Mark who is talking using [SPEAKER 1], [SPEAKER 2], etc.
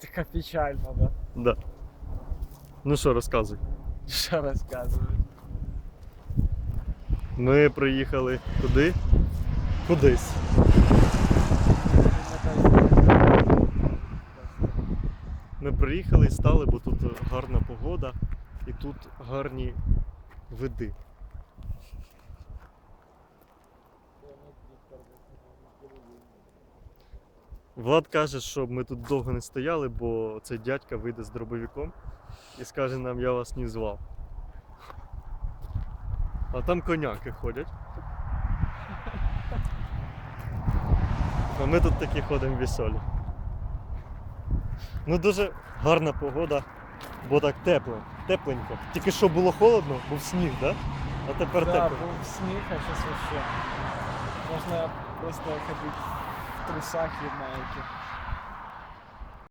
[SPEAKER 1] Така печально, да?
[SPEAKER 2] Да. Ну що, розказуй.
[SPEAKER 1] Що розказуєш?
[SPEAKER 2] Ми приїхали куди? Кудись. Ми приїхали і стали, бо тут гарна погода і тут гарні види. Влад каже, щоб ми тут довго не стояли, бо цей дядька вийде з дробовиком і скаже нам, я вас не звав. А там коняки ходять. А ми тут такі ходимо веселі. Ну дуже гарна погода, бо так тепло, тепленько. Тільки що було холодно, був сніг, да? А тепер
[SPEAKER 1] Да,
[SPEAKER 2] тепло.
[SPEAKER 1] був сніг, а зараз вообще. Можна просто ходити altre sacche e maiche.